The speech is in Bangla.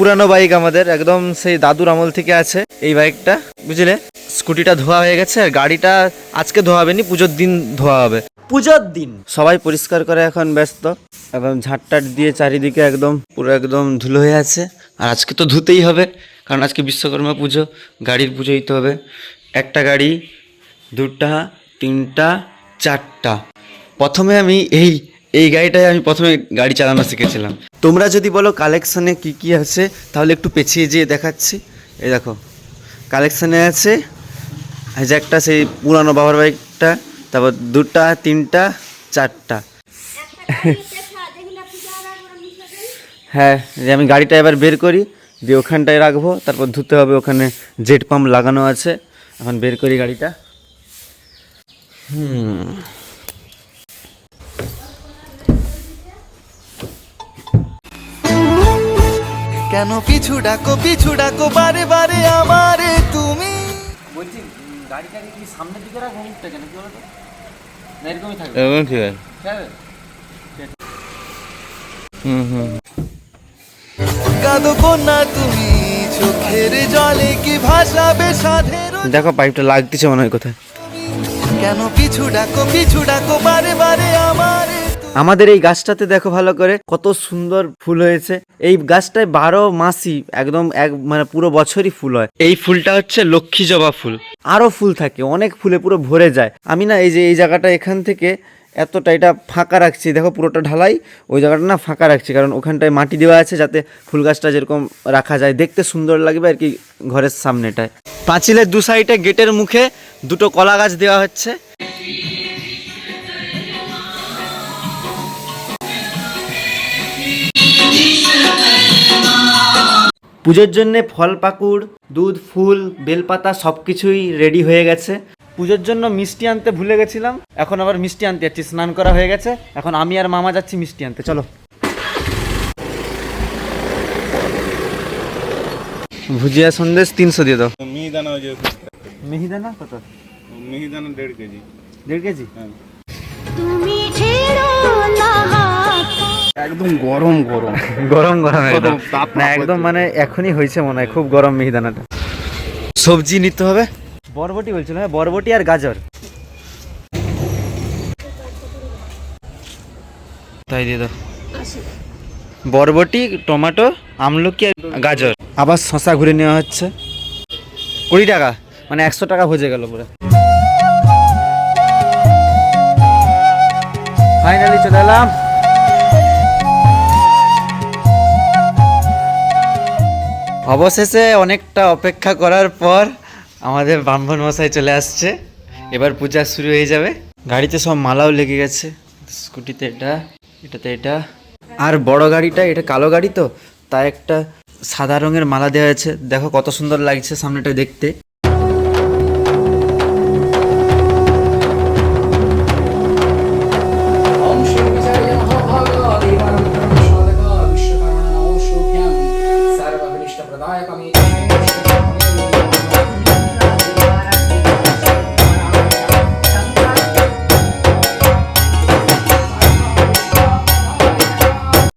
পুরানো বাইক আমাদের একদম সেই দাদুর আমল থেকে আছে এই বাইকটা বুঝলে? স্কুটিটা ধোয়া হয়ে গেছে আর গাড়িটা আজকে ধোয়া হবে নি পুজোর দিন ধোয়া হবে। পুজোর দিন। সবাই পরিষ্কার করে এখন ব্যস্ত একদম ঝাঁটটাট দিয়ে চারিদিকে একদম পুরো একদম ধুলো হয়ে আছে। আর আজকে তো ধুতেই হবে কারণ আজকে বিশ্বকর্মা পুজো গাড়ির পুজো দিতে হবে। একটা গাড়ি দুটা তিনটা চারটা। প্রথমে আমি এই এই গাড়িটায় আমি প্রথমে গাড়ি চালানো শিখেছিলাম। তোমরা যদি বলো কালেকশানে কি কি আছে, তাহলে একটু পেছিয়ে যেয়ে দেখাচ্ছি। এই দেখো, কালেকশানে আছে একটা সেই পুরানো বাবার বাইকটা, তারপর দুটা, তিনটা, চারটা। হ্যাঁ যে আমি গাড়িটা এবার বের করি, দিয়ে ওখানটায় রাখব, তারপর ধুতে হবে ওখানে জেট পাম্প লাগানো আছে। এখন বের করি গাড়িটা। হুম কেন পিছু ডাকো পিছু ডাকো বারে বারে আমারে তুমি? বলছি গাড়িটাকে কি সামনের দিকে রাখব মুখটা কেন কি বলতো? না এরকমই থাকবে। এরকম ঠিক আছে। হুম হুম। কাঁদো কন্যা তুমি চোখের জলে কি ভাসাবে সাধের দেখো পাইপটা লাগতেছে মনে হয় কোথায়। কেন পিছু ডাকো পিছু ডাকো বারে বারে আমারে। আমাদের এই গাছটাতে দেখো ভালো করে কত সুন্দর ফুল হয়েছে। এই গাছটায় বারো মাসই একদম এক মানে পুরো বছরই ফুল হয়। এই ফুলটা হচ্ছে লক্ষ্মী জবা ফুল। আরও ফুল থাকে অনেক ফুলে পুরো ভরে যায়। আমি না এই যে এই জায়গাটা এখান থেকে এতটা এটা ফাঁকা রাখছি। দেখো পুরোটা ঢালাই ওই জায়গাটা না ফাঁকা রাখছি কারণ ওখানটায় মাটি দেওয়া আছে যাতে ফুল গাছটা যেরকম রাখা যায়। দেখতে সুন্দর লাগবে আর কি ঘরের সামনেটায়। পাঁচিলের দু সাইডে গেটের মুখে দুটো কলা গাছ দেওয়া হচ্ছে। পুজোর জন্য ফল পাকুড় দুধ ফুল বেলপাতা সব কিছুই রেডি হয়ে গেছে। পুজোর জন্য মিষ্টি আনতে ভুলে গেছিলাম এখন আবার মিষ্টি আনতে যাচ্ছি স্নান করা হয়ে গেছে এখন আমি আর মামা যাচ্ছি মিষ্টি আনতে চলো। ভুজিয়া সন্দেশ তিনশো দিয়ে দাও। মিহিদানা ওই যে মিহিদানা কত? মিহিদানা দেড় কেজি। দেড় কেজি? তুমি ছেড়ো না একদম গরম গরম। গরম গরম একদম। না একদম মানে এখনই হয়েছে মনে হয় খুব গরম মিহিদানাটা। সবজি নিতে হবে? বরবটি বলছিল হ্যাঁ বরবটি আর গাজর। তাই দিয়ে দাও। বরবটি টমেটো আমলকি আর গাজর। আবার শশা ঘুরে নেওয়া হচ্ছে। কুড়ি টাকা মানে একশো টাকা ভজে গেল পুরো। ফাইনালি চলে এলাম। অবশেষে অনেকটা অপেক্ষা করার পর আমাদের ব্রাহ্মণ মশাই চলে আসছে। এবার পূজা শুরু হয়ে যাবে। গাড়িতে সব মালাও লেগে গেছে। স্কুটিতে এটা, এটাতে এটা। আর বড় গাড়িটা, এটা কালো গাড়ি তো তাই একটা সাদা রঙের মালা দেওয়া আছে। দেখো কত সুন্দর লাগছে সামনেটা দেখতে।